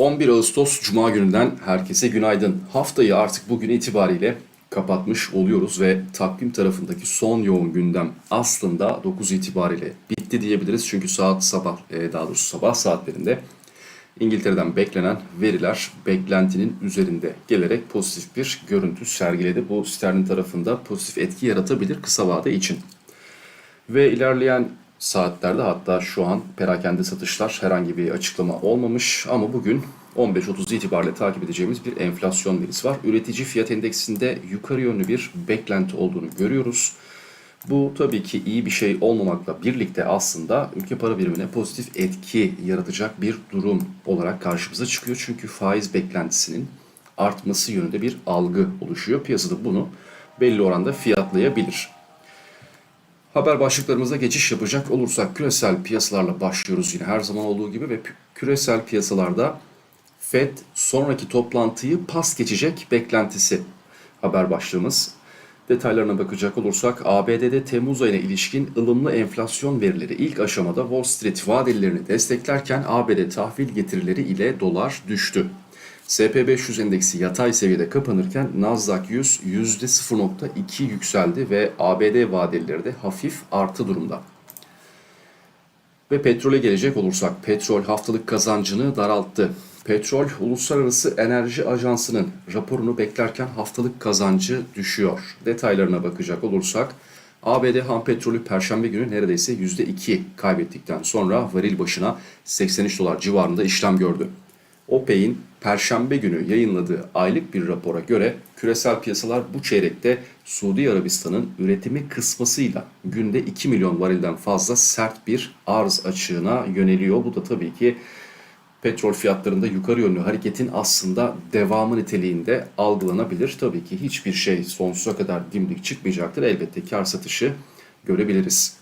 11 Ağustos Cuma gününden herkese günaydın. Haftayı artık bugün itibariyle kapatmış oluyoruz ve takvim tarafındaki son yoğun gündem aslında 9 itibariyle bitti diyebiliriz. Çünkü saat sabah, e, daha doğrusu sabah saatlerinde İngiltere'den beklenen veriler beklentinin üzerinde gelerek pozitif bir görüntü sergiledi. Bu sterlin tarafında pozitif etki yaratabilir kısa vade için. Ve ilerleyen saatlerde hatta şu an perakende satışlar herhangi bir açıklama olmamış ama bugün 15.30 itibariyle takip edeceğimiz bir enflasyon verisi var. Üretici fiyat endeksinde yukarı yönlü bir beklenti olduğunu görüyoruz. Bu tabii ki iyi bir şey olmamakla birlikte aslında ülke para birimine pozitif etki yaratacak bir durum olarak karşımıza çıkıyor. Çünkü faiz beklentisinin artması yönünde bir algı oluşuyor. Piyasada bunu belli oranda fiyatlayabilir. Haber başlıklarımıza geçiş yapacak olursak küresel piyasalarla başlıyoruz yine her zaman olduğu gibi ve küresel piyasalarda Fed sonraki toplantıyı pas geçecek beklentisi haber başlığımız. Detaylarına bakacak olursak ABD'de Temmuz ayına ilişkin ılımlı enflasyon verileri ilk aşamada Wall Street vadelilerini desteklerken ABD tahvil getirileri ile dolar düştü. SP500 endeksi yatay seviyede kapanırken Nasdaq 100 %0.2 yükseldi ve ABD vadelileri de hafif artı durumda. Ve petrole gelecek olursak petrol haftalık kazancını daralttı. Petrol Uluslararası Enerji Ajansı'nın raporunu beklerken haftalık kazancı düşüyor. Detaylarına bakacak olursak ABD ham petrolü perşembe günü neredeyse %2 kaybettikten sonra varil başına 83 dolar civarında işlem gördü. OPEC'in perşembe günü yayınladığı aylık bir rapora göre küresel piyasalar bu çeyrekte Suudi Arabistan'ın üretimi kısmasıyla günde 2 milyon varilden fazla sert bir arz açığına yöneliyor. Bu da tabii ki petrol fiyatlarında yukarı yönlü hareketin aslında devamı niteliğinde algılanabilir. Tabii ki hiçbir şey sonsuza kadar dimdik çıkmayacaktır. Elbette kar satışı görebiliriz.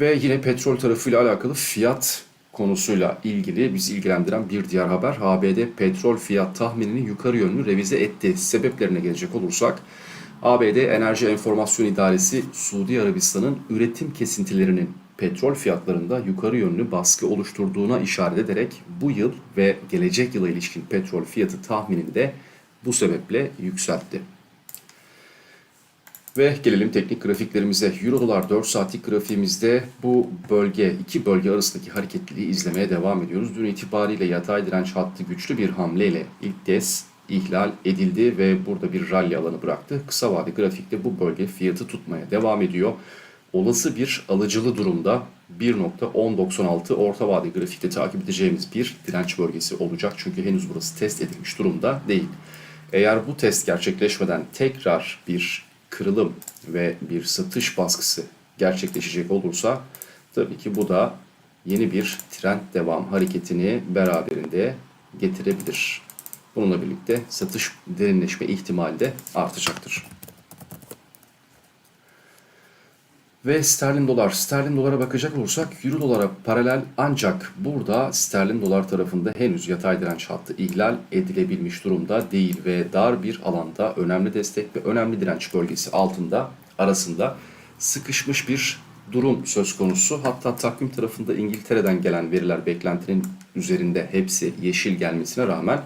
Ve yine petrol tarafıyla alakalı fiyat konusuyla ilgili bizi ilgilendiren bir diğer haber. ABD petrol fiyat tahminini yukarı yönlü revize etti. Sebeplerine gelecek olursak ABD Enerji Enformasyon İdaresi Suudi Arabistan'ın üretim kesintilerinin petrol fiyatlarında yukarı yönlü baskı oluşturduğuna işaret ederek bu yıl ve gelecek yıla ilişkin petrol fiyatı tahminini de bu sebeple yükseltti. Ve gelelim teknik grafiklerimize. Euro dolar 4 saatlik grafiğimizde bu bölge, iki bölge arasındaki hareketliliği izlemeye devam ediyoruz. Dün itibariyle yatay direnç hattı güçlü bir hamleyle ilk kez ihlal edildi ve burada bir rally alanı bıraktı. Kısa vade grafikte bu bölge fiyatı tutmaya devam ediyor. Olası bir alıcılı durumda 1.1096 orta vade grafikte takip edeceğimiz bir direnç bölgesi olacak. Çünkü henüz burası test edilmiş durumda değil. Eğer bu test gerçekleşmeden tekrar bir kırılım ve bir satış baskısı gerçekleşecek olursa tabii ki bu da yeni bir trend devam hareketini beraberinde getirebilir. Bununla birlikte satış derinleşme ihtimali de artacaktır. Ve sterlin dolar. Sterlin dolara bakacak olursak euro dolara paralel ancak burada sterlin dolar tarafında henüz yatay direnç hattı ihlal edilebilmiş durumda değil ve dar bir alanda önemli destek ve önemli direnç bölgesi altında arasında sıkışmış bir durum söz konusu. Hatta takvim tarafında İngiltere'den gelen veriler beklentinin üzerinde hepsi yeşil gelmesine rağmen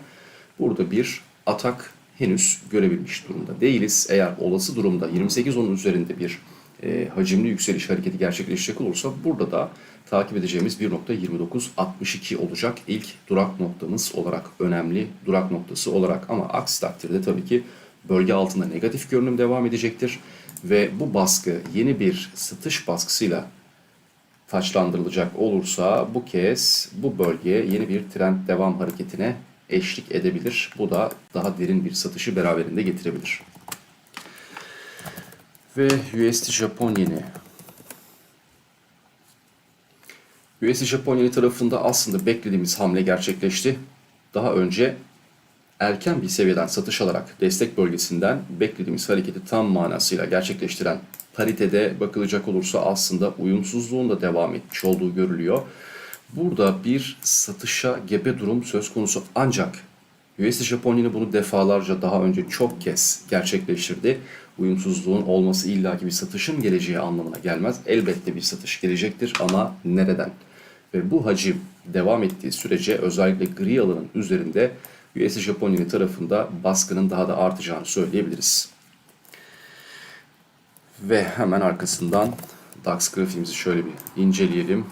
burada bir atak henüz görebilmiş durumda değiliz. Eğer olası durumda 28.10'un üzerinde bir e, hacimli yükseliş hareketi gerçekleşecek olursa burada da takip edeceğimiz 1.2962 olacak ilk durak noktamız olarak önemli durak noktası olarak ama aksi takdirde tabii ki bölge altında negatif görünüm devam edecektir ve bu baskı yeni bir satış baskısıyla taçlandırılacak olursa bu kez bu bölgeye yeni bir trend devam hareketine eşlik edebilir. Bu da daha derin bir satışı beraberinde getirebilir. Ve USD Japon yeni. USD Japon yeni tarafında aslında beklediğimiz hamle gerçekleşti. Daha önce erken bir seviyeden satış alarak destek bölgesinden beklediğimiz hareketi tam manasıyla gerçekleştiren paritede bakılacak olursa aslında uyumsuzluğun da devam etmiş olduğu görülüyor. Burada bir satışa gebe durum söz konusu ancak USD Japon bunu defalarca daha önce çok kez gerçekleştirdi. Uyumsuzluğun olması illaki bir satışın geleceği anlamına gelmez. Elbette bir satış gelecektir ama nereden? ve bu hacim devam ettiği sürece özellikle gri alanın üzerinde US Japon tarafında baskının daha da artacağını söyleyebiliriz. Ve hemen arkasından DAX grafiğimizi şöyle bir inceleyelim.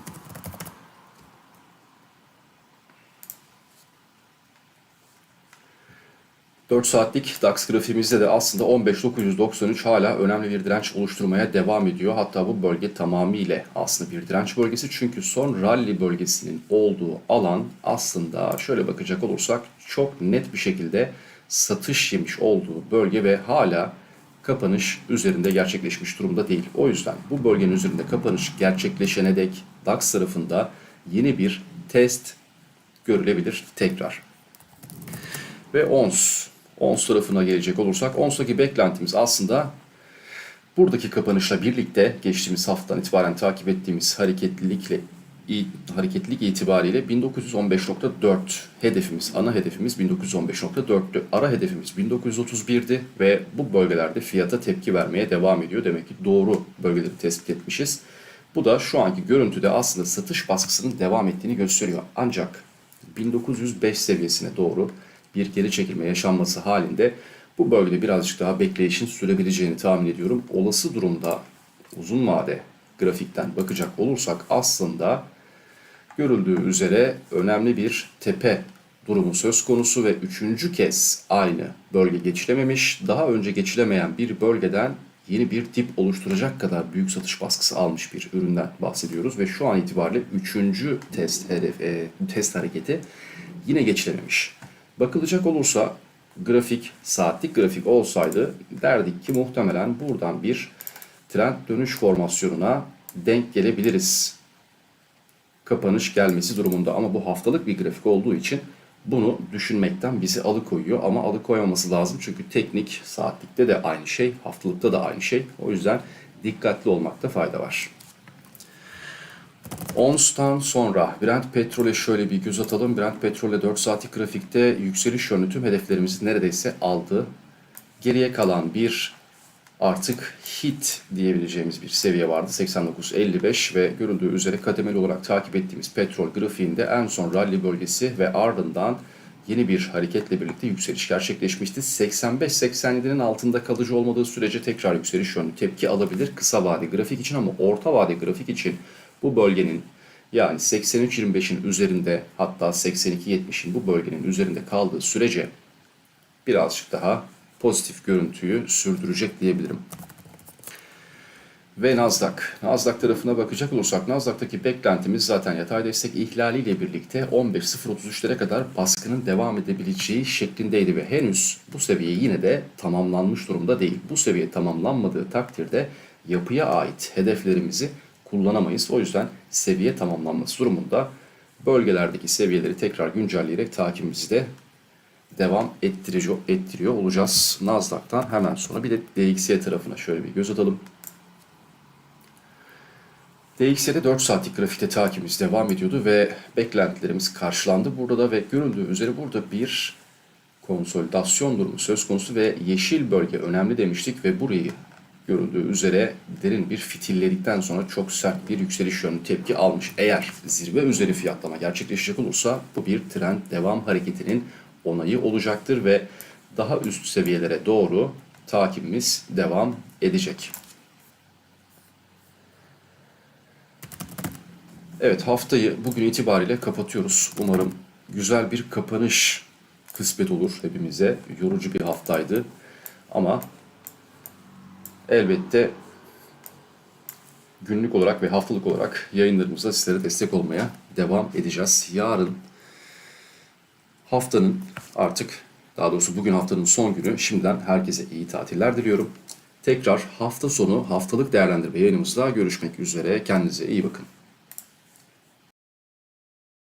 ...4 saatlik DAX grafiğimizde de aslında 15.993 hala önemli bir direnç oluşturmaya devam ediyor. Hatta bu bölge tamamıyla aslında bir direnç bölgesi. Çünkü son rally bölgesinin olduğu alan aslında şöyle bakacak olursak çok net bir şekilde satış yemiş olduğu bölge ve hala kapanış üzerinde gerçekleşmiş durumda değil. O yüzden bu bölgenin üzerinde kapanış gerçekleşene dek DAX tarafında yeni bir test görülebilir tekrar. Ve ONS. ONS tarafına gelecek olursak ONS'taki beklentimiz aslında buradaki kapanışla birlikte geçtiğimiz haftadan itibaren takip ettiğimiz hareketlilikle hareketlilik itibariyle 1915.4 hedefimiz, ana hedefimiz 1915.4'tü. Ara hedefimiz 1931'di ve bu bölgelerde fiyata tepki vermeye devam ediyor. Demek ki doğru bölgeleri tespit etmişiz. Bu da şu anki görüntüde aslında satış baskısının devam ettiğini gösteriyor. Ancak 1905 seviyesine doğru bir geri çekilme yaşanması halinde bu bölgede birazcık daha bekleyişin sürebileceğini tahmin ediyorum. Olası durumda uzun vade grafikten bakacak olursak aslında görüldüğü üzere önemli bir tepe durumu söz konusu ve üçüncü kez aynı bölge geçilememiş. Daha önce geçilemeyen bir bölgeden yeni bir tip oluşturacak kadar büyük satış baskısı almış bir üründen bahsediyoruz ve şu an itibariyle üçüncü test hedef e, test hareketi yine geçilememiş. Bakılacak olursa grafik saatlik grafik olsaydı derdik ki muhtemelen buradan bir trend dönüş formasyonuna denk gelebiliriz. Kapanış gelmesi durumunda ama bu haftalık bir grafik olduğu için bunu düşünmekten bizi alıkoyuyor ama alıkoymaması lazım çünkü teknik saatlikte de aynı şey, haftalıkta da aynı şey. O yüzden dikkatli olmakta fayda var. ONS'tan sonra Brent Petrol'e şöyle bir göz atalım. Brent Petrol'e 4 saatlik grafikte yükseliş yönlü tüm hedeflerimizi neredeyse aldı. Geriye kalan bir artık hit diyebileceğimiz bir seviye vardı. 89.55 ve görüldüğü üzere kademeli olarak takip ettiğimiz petrol grafiğinde en son rally bölgesi ve ardından yeni bir hareketle birlikte yükseliş gerçekleşmişti. 85-87'nin altında kalıcı olmadığı sürece tekrar yükseliş yönlü tepki alabilir kısa vade grafik için ama orta vade grafik için bu bölgenin yani 83-25'in üzerinde hatta 82-70'in bu bölgenin üzerinde kaldığı sürece birazcık daha pozitif görüntüyü sürdürecek diyebilirim. Ve Nasdaq. Nasdaq tarafına bakacak olursak Nasdaq'taki beklentimiz zaten yatay destek ihlaliyle birlikte 15.033'lere kadar baskının devam edebileceği şeklindeydi ve henüz bu seviye yine de tamamlanmış durumda değil. Bu seviye tamamlanmadığı takdirde yapıya ait hedeflerimizi kullanamayız. O yüzden seviye tamamlanması durumunda bölgelerdeki seviyeleri tekrar güncelleyerek takibimizi de devam ettiriyor, ettiriyor olacağız. Nasdaq'tan hemen sonra bir de DXY tarafına şöyle bir göz atalım. DXY'de 4 saatlik grafikte takibimiz devam ediyordu ve beklentilerimiz karşılandı burada da ve görüldüğü üzere burada bir konsolidasyon durumu söz konusu ve yeşil bölge önemli demiştik ve burayı görüldüğü üzere derin bir fitilledikten sonra çok sert bir yükseliş yönlü tepki almış. Eğer zirve üzeri fiyatlama gerçekleşecek olursa bu bir trend devam hareketinin onayı olacaktır ve daha üst seviyelere doğru takibimiz devam edecek. Evet haftayı bugün itibariyle kapatıyoruz. Umarım güzel bir kapanış kısmet olur hepimize. Yorucu bir haftaydı ama elbette günlük olarak ve haftalık olarak yayınlarımızda sizlere destek olmaya devam edeceğiz. Yarın haftanın artık daha doğrusu bugün haftanın son günü. Şimdiden herkese iyi tatiller diliyorum. Tekrar hafta sonu haftalık değerlendirme yayınımızda görüşmek üzere. Kendinize iyi bakın.